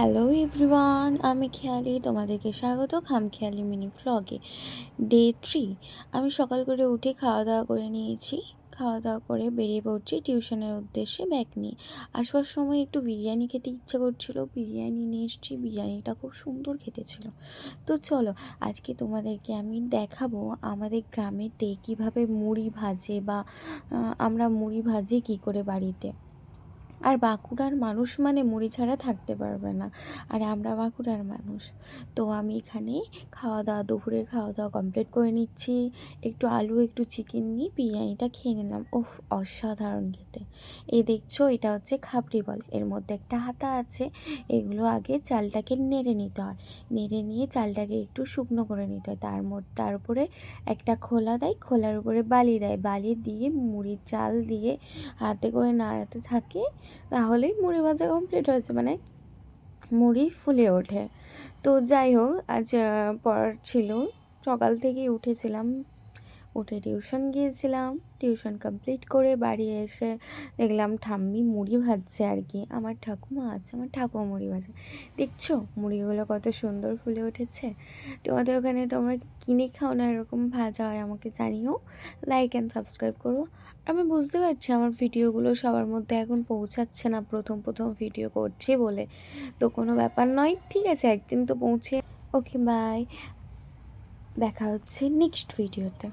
Hello everyone আমি খেয়ালি, তোমাদেরকে স্বাগত খাম খেয়ালি মিনি ফ্লগে ডে থ্রি আমি সকাল করে উঠে খাওয়া দাওয়া করে নিয়েছি। খাওয়া দাওয়া করে বেরিয়ে পড়ছি টিউশনের উদ্দেশ্যে ব্যাগ নিয়ে। আসবার সময় একটু বিরিয়ানি খেতে ইচ্ছা করছিল। বিরিয়ানি নিয়ে এসেছি, বিরিয়ানিটা খুব সুন্দর খেতে ছিল। তো চলো, আজকে তোমাদেরকে আমি দেখাবো আমাদের গ্রামেতে কীভাবে মুড়ি ভাজে বা আমরা মুড়ি ভাজি কী করে বাড়িতে। আর বাঁকুড়ার মানুষ মানে মুড়ি ছাড়া থাকতে পারবে না। আর আমরা বাঁকুড়ার মানুষ। তো আমি এখানে খাওয়া দাওয়া দুপুরের খাওয়া দাওয়া কমপ্লিট করে নিচ্ছি। একটু আলু, একটু চিকেন নিয়ে বিরিয়ানিটা খেয়ে নিলাম। ওফ অসাধারণ খেতে। এই দেখছ, এটা হচ্ছে খাবড়ি বলে। এর মধ্যে একটা হাতা আছে। এগুলো আগে চালটাকে নেড়ে নিতে হয়। নেড়ে নিয়ে চালটাকে একটু শুকনো করে নিতে হয়। তার মধ্যে তার উপরে একটা খোলা দেয়, খোলার উপরে বালি দেয়। বালি দিয়ে, মুড়ির চাল দিয়ে হাতে করে নাড়াতে থাকে। তাহলেই মুড়ি ভাজা কমপ্লিট হয়েছে মানে মুড়ি ফুলে ওঠে। তো যাই হোক, আজ পর ছিল, সকাল থেকেই উঠেছিলাম উঠে টিউশন গিয়েছিলাম। টিউশন কমপ্লিট করে বাড়ি এসে দেখলাম ঠাম্মি মুড়ি ভাজছে আর কি। আমার ঠাকুমা আছে, আমার ঠাকুমা মুড়ি ভাজে। দেখছ মুড়িগুলো কত সুন্দর ফুলে উঠেছে। তোমাদের ওখানে তোমরা কিনে খাও না এরকম ভাজা হয় আমাকে জানিও। লাইক অ্যান্ড সাবস্ক্রাইব করো। আমি বুঝতে পারছি আমার ভিডিওগুলো সবার মধ্যে এখন পৌঁছাচ্ছে না, প্রথম প্রথম ভিডিও করছি বলে। তো কোনো ব্যাপার নয়, ঠিক আছে, একদিন তো পৌঁছে ওকে বাই দেখা হচ্ছে নেক্সট ভিডিওতে